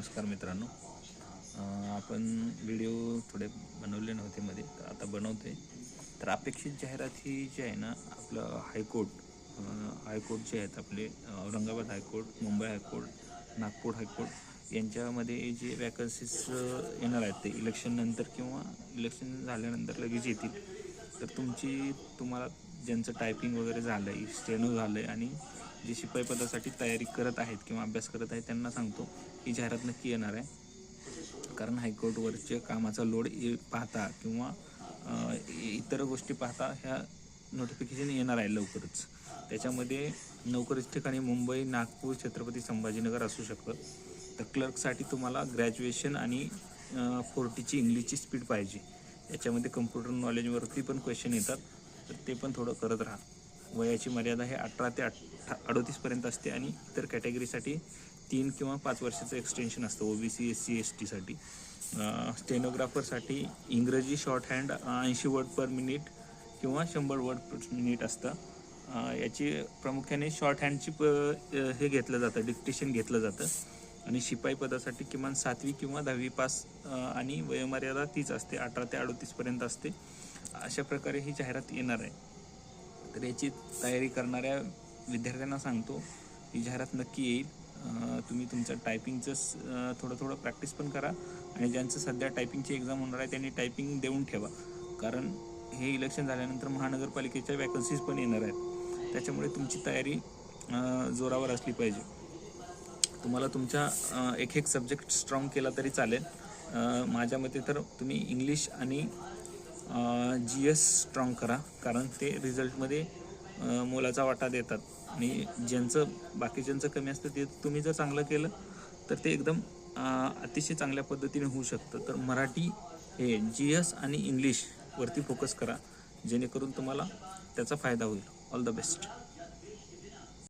नमस्कार मित्रांनो. आपण व्हिडिओ थोडे बनवले नव्हते मध्ये तर आता बनवते तर अपेक्षित जाहिरात ही जी आहे ना आपलं हायकोर्ट हायकोर्ट जे आहेत आपले Aurangabad high court Mumbai high court Nagpur high court यांच्यामध्ये जे वॅकन्सीज येणार आहेत ते इलेक्शननंतर किंवा इलेक्शन झाल्यानंतर लगेच येतील. तर तुमची तुम्हाला ज्यांचं टायपिंग वगैरे झालं आहे स्टेनो झालं आहे आणि जे शिपाई पदासाठी तयारी करत आहेत किंवा अभ्यास करत आहेत त्यांना सांगतो ही जाहिरात नक्की येणार आहे. कारण हायकोर्टवरच्या कामाचा लोड पाहता किंवा इतर गोष्टी पाहता ह्या नोटिफिकेशन येणार आहे लवकरच. त्याच्यामध्ये नोकरीच ठिकाणी मुंबई नागपूर छत्रपती संभाजीनगर असू शकतं. तर क्लर्कसाठी तुम्हाला ग्रॅज्युएशन आणि फोर्टीची इंग्लिशची स्पीड पाहिजे. याच्यामध्ये कम्प्युटर नॉलेजवरती पण क्वेश्चन येतात. तर ते पण थोडं करत राहा. वयाची मर्यादा हे अठरा ते अठ्ठा अडोतीसपर्यंत असते आणि इतर कॅटेगरीसाठी तीन किंवा पाच वर्षाचं एक्सटेन्शन असतं O B C S C S टीसाठी स्टेनोग्राफरसाठी इंग्रजी शॉर्ट हँड ऐंशी वर्ड पर मिनिट किंवा शंभर वर्ड पर मिनिट असतं. याची प्रामुख्याने शॉर्ट हँडची प हे घेतलं जातं डिक्टेशन घेतलं जातं. आणि शिपाई पदासाठी किमान सातवी किंवा दहावी पास आणि वयोमर्यादा तीच असते अठरा ते अडोतीसपर्यंत असते. अशा प्रकारे ही जाहिरात येणार आहे. तर याची तयारी करणाऱ्या विद्यार्थ्यांना सांगतो ही जाहिरात नक्की येईल. तुम्ही तुमचं टायपिंगचं स- थोडं थोडं प्रॅक्टिस पण करा आणि ज्यांचं सध्या टायपिंगची एक्झाम होणार आहे त्यांनी टायपिंग देऊन ठेवा. कारण हे इलेक्शन झाल्यानंतर महानगरपालिकेच्या वॅकन्सीज पण येणार आहेत. त्याच्यामुळे तुमची तयारी जोरावर असली पाहिजे. तुम्हाला तुमच्या एक एक सब्जेक्ट स्ट्रॉंग केला तरी चालेल. माझ्या मते तर तुम्ही इंग्लिश आणि जी एस स्ट्रॉंग करा कारण ते रिझल्टमध्ये मोलाचा वाटा देतात. आणि ज्यांचं बाकीच्यांचं कमी असतं ते तुम्ही जर चांगलं केलं तर ते एकदम अतिशय चांगल्या पद्धतीने होऊ शकतं. तर मराठी हे जी एस आणि इंग्लिशवरती फोकस करा जेणेकरून तुम्हाला त्याचा फायदा होईल. All the best